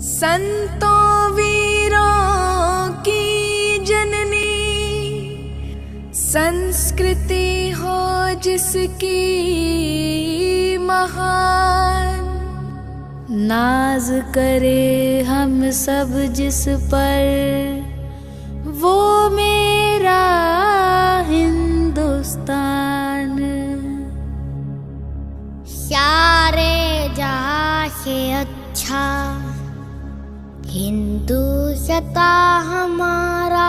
संतों वीरों की जननी संस्कृति हो जिसकी महान। नाज करे हम सब जिस पर वो मेरा हिंदुस्तान। सारे जहाँ से अच्छा हिंदू सता हमारा।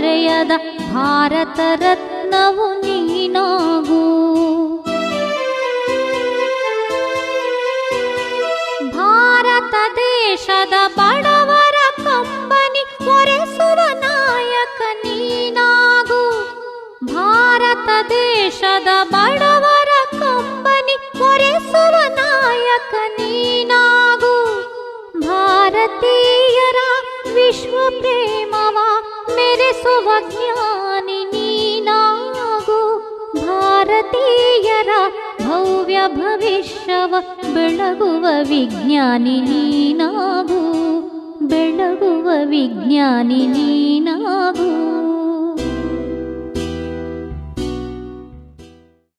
ಮರೆಯದ ಭಾರತ ರತ್ನವು ನೀನಾಗು. ಭಾರತ ದೇಶದ ಬಡವರ ಕಂಬನಿ ಒರೆಸುವ ನಾಯಕ ನೀನಾಗು. ಭಾರತ ದೇಶದ ಬಡವರ ಕಂಬನಿ ಒರೆಸುವ ನಾಯಕ ನೀನಾಗು. ಭಾರತೀಯರ ವಿಶ್ವ ಪ್ರೇಮವ ಮೆರೆಸುವ ಜ್ಞಾನಿ ನೀನಾಗು ಭಾರತೀಯರ ಭವ್ಯ ಭವಿಷ್ಯವ ಬೆಳಗುವ ವಿಜ್ಞಾನಿ ನೀನಾಗು ಬೆಳಗುವ ವಿಜ್ಞಾನಿ ನೀನಾಗು